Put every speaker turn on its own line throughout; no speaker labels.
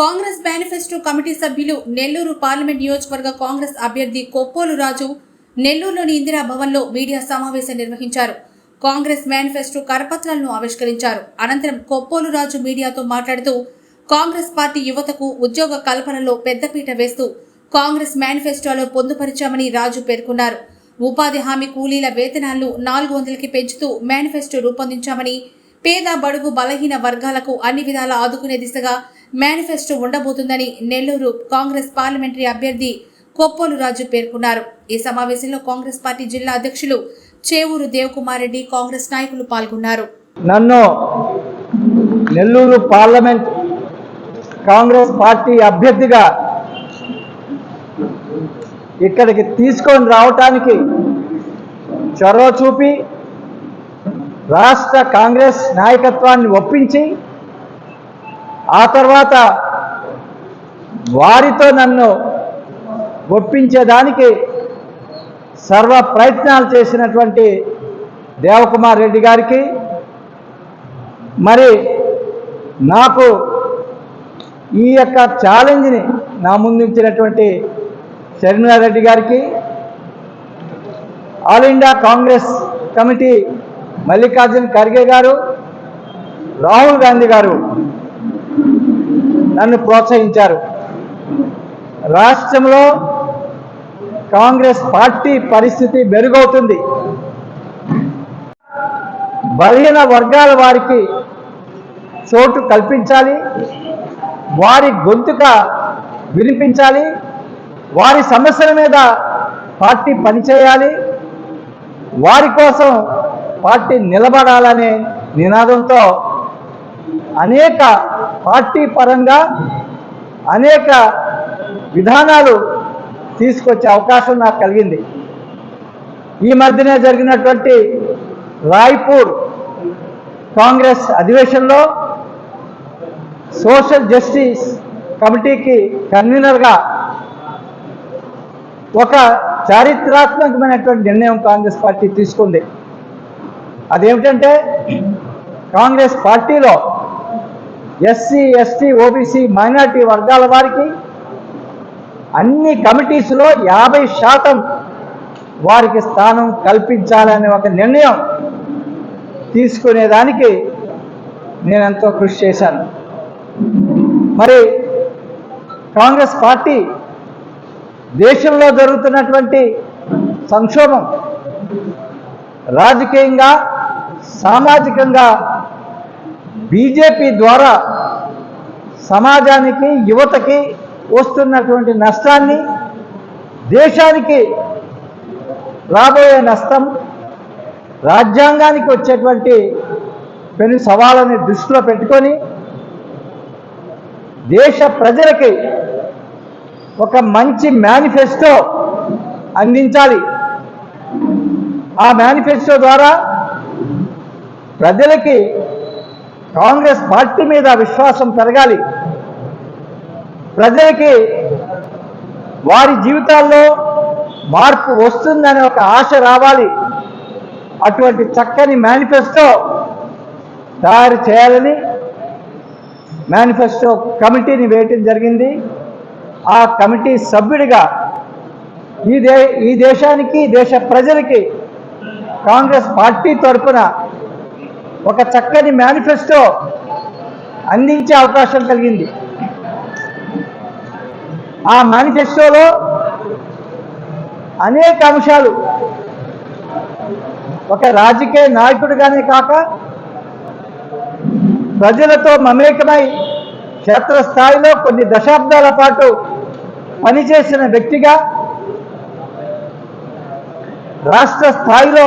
Congress manifesto committee సభ్యులు Nellore parliament నియోజకవర్గ కాంగ్రెస్ అభ్యర్థి కొప్పోలు రాజు నెల్లూరులోని ఇందిరా భవన్లో మీడియా సమావేశం నిర్వహించారు. కాంగ్రెస్ మేనిఫెస్టో కరపత్రాలను ఆవిష్కరించారు. అనంతరం కొప్పోలు రాజు మీడియాతో మాట్లాడుతూ కాంగ్రెస్ పార్టీ యువతకు ఉద్యోగ కల్పనలో పెద్దపీట వేస్తూ కాంగ్రెస్ మేనిఫెస్టోలో పొందుపరిచామని రాజు పేర్కొన్నారు. ఉపాధి హామీ కూలీల వేతనాలను నాలుగు వందలకి పెంచుతూ మేనిఫెస్టో రూపొందించామని పేద బడుగు బలహీన వర్గాలకు అన్ని విధాలా ఆదుకునే దిశగా మేనిఫెస్టో ఉండబోతుందని నెల్లూరు కాంగ్రెస్ పార్లమెంటరీ అభ్యర్థి కొప్పోలు రాజు పేర్కొన్నారు. ఈ సమావేశంలో కాంగ్రెస్ పార్టీ జిల్లా అధ్యక్షులు చేవూరు దేవకుమార్ రెడ్డి కాంగ్రెస్ నాయకులు పాల్గొన్నారు.
నన్ను నెల్లూరు పార్లమెంట్ కాంగ్రెస్ పార్టీ అభ్యర్థిగా ఇక్కడికి తీసుకొని రావటానికి చొరవ చూపి రాష్ట్ర కాంగ్రెస్ నాయకత్వాన్ని ఒప్పించి ఆ తర్వాత వారితో నన్ను ఒప్పించేదానికి సర్వ ప్రయత్నాలు చేసినటువంటి దేవకుమార్ రెడ్డి గారికి మరి నాకు ఈ యొక్క ఛాలెంజ్ని నా ముందుంచినటువంటి షర్మిలారెడ్డి గారికి all India Congress committee Mallikarjun Kharge గారు రాహుల్ గాంధీ గారు నన్ను ప్రోత్సహించారు. రాష్ట్రంలో కాంగ్రెస్ పార్టీ పరిస్థితి మెరుగవుతుంది. బలహీన వర్గాల వారికి చోటు కల్పించాలి. వారి గొంతుక వినిపించాలి. వారి సమస్యల మీద పార్టీ పనిచేయాలి. వారి కోసం పార్టీ నిలబడాలనే నినాదంతో అనేక పార్టీ పరంగా అనేక విధానాలు తీసుకొచ్చే అవకాశం నాకు కలిగింది. ఈ మధ్యనే జరిగినటువంటి రాయ్పూర్ కాంగ్రెస్ అధివేశంలో సోషల్ జస్టిస్ కమిటీకి కన్వీనర్గా ఒక చారిత్రాత్మకమైనటువంటి నిర్ణయం కాంగ్రెస్ పార్టీ తీసుకుంది. అదేమిటంటే కాంగ్రెస్ పార్టీలో ఎస్సీ ఎస్టీ ఓబీసీ మైనార్టీ వర్గాల వారికి అన్ని కమిటీస్లో యాభై శాతం వారికి స్థానం కల్పించాలనే ఒక నిర్ణయం తీసుకునేదానికి నేను ఎంతో కృషి చేశాను. మరి కాంగ్రెస్ పార్టీ దేశంలో జరుగుతున్నటువంటి సంక్షోభం రాజకీయంగా సామాజికంగా బీజేపీ ద్వారా సమాజానికి యువతకి వస్తున్నటువంటి నష్టాన్ని దేశానికి రాబోయే నష్టం రాజ్యాంగానికి వచ్చేటువంటి పెను సవాళ్ళని దృష్టిలో పెట్టుకొని దేశ ప్రజలకి ఒక మంచి మేనిఫెస్టో అందించాలి. ఆ మేనిఫెస్టో ద్వారా ప్రజలకి కాంగ్రెస్ పార్టీ మీద విశ్వాసం పెరగాలి. ప్రజలకి వారి జీవితాల్లో మార్పు వస్తుందనే ఒక ఆశ రావాలి. అటువంటి చక్కని మేనిఫెస్టో తయారు చేయాలని మేనిఫెస్టో కమిటీని వేయటం జరిగింది. ఆ కమిటీ సభ్యుడిగా ఈ దే ఈ దేశానికి దేశ ప్రజలకి కాంగ్రెస్ పార్టీ తరఫున ఒక చక్కని మేనిఫెస్టో అందించే అవకాశం కలిగింది. ఆ మేనిఫెస్టోలో అనేక అంశాలు. ఒక రాజకీయ నాయకుడిగానే కాక ప్రజలతో మమేకమై క్షేత్రస్థాయిలో కొన్ని దశాబ్దాల పాటు పనిచేసిన వ్యక్తిగా రాష్ట్ర స్థాయిలో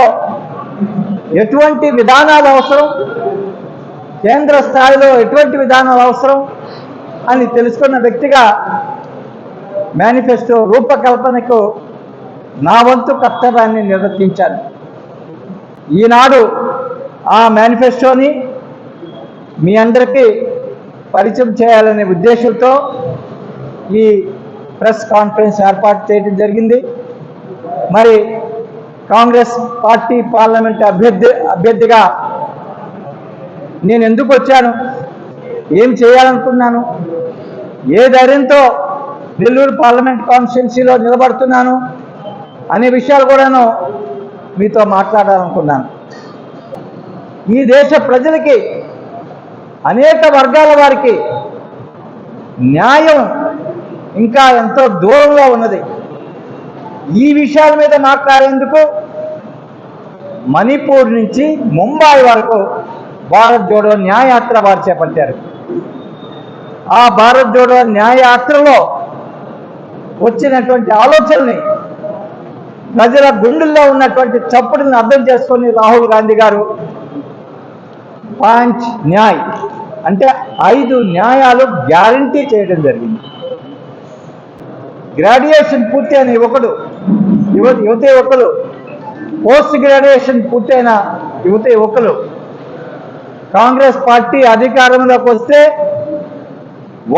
ఎటువంటి విధానాలు అవసరం? కేంద్ర స్థాయిలో ఎటువంటి విధానాలు అవసరం? అని తెలుసుకున్న వ్యక్తిగా మేనిఫెస్టో రూపకల్పనకు నా వంతు కర్తవ్యాన్ని నిర్వర్తించాను. ఈనాడు ఆ మేనిఫెస్టోని మీ అందరికీ పరిచయం చేయాలనే ఉద్దేశంతో ఈ ప్రెస్ కాన్ఫరెన్స్ ఏర్పాటు చేయడం జరిగింది. మరి కాంగ్రెస్ పార్టీ పార్లమెంట్ అభ్యర్థి అభ్యర్థిగా నేను ఎందుకు వచ్చాను? ఏం చేయాలనుకున్నాను? ఏ ధైర్యంతో నెల్లూరు పార్లమెంట్ కాన్స్టిట్యున్సీలో నిలబడుతున్నాను అనే విషయాలు కూడాను మీతో మాట్లాడాలనుకున్నాను. ఈ దేశ ప్రజలకి అనేక వర్గాల వారికి న్యాయం ఇంకా ఎంతో దూరంలో ఉన్నది. ఈ విషయాల మీద మాట్లాడేందుకు మణిపూర్ నుంచి ముంబై వరకు భారత్ జోడో న్యాయయాత్ర వారు చేపట్టారు. ఆ భారత్ జోడో న్యాయయాత్రలో వచ్చినటువంటి ఆలోచనని ప్రజల గుండెల్లో ఉన్నటువంటి చప్పుడుని అర్థం చేసుకొని రాహుల్ గాంధీ గారు పాంచ్ న్యాయ్ అంటే ఐదు న్యాయాలు గ్యారంటీ చేయడం జరిగింది. గ్రాడ్యుయేషన్ పూర్తయిన యువకుడు యువ యువత యువకులు పోస్ట్ గ్రాడ్యుయేషన్ పూర్తయిన యువత యువకులు కాంగ్రెస్ పార్టీ అధికారంలోకి వస్తే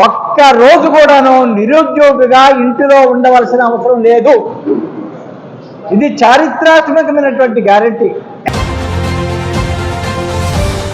ఒక్క రోజు కూడాను నిరుద్యోగిగా ఇంటిలో ఉండవలసిన అవసరం లేదు. ఇది చారిత్రాత్మకమైనటువంటి గ్యారంటీ.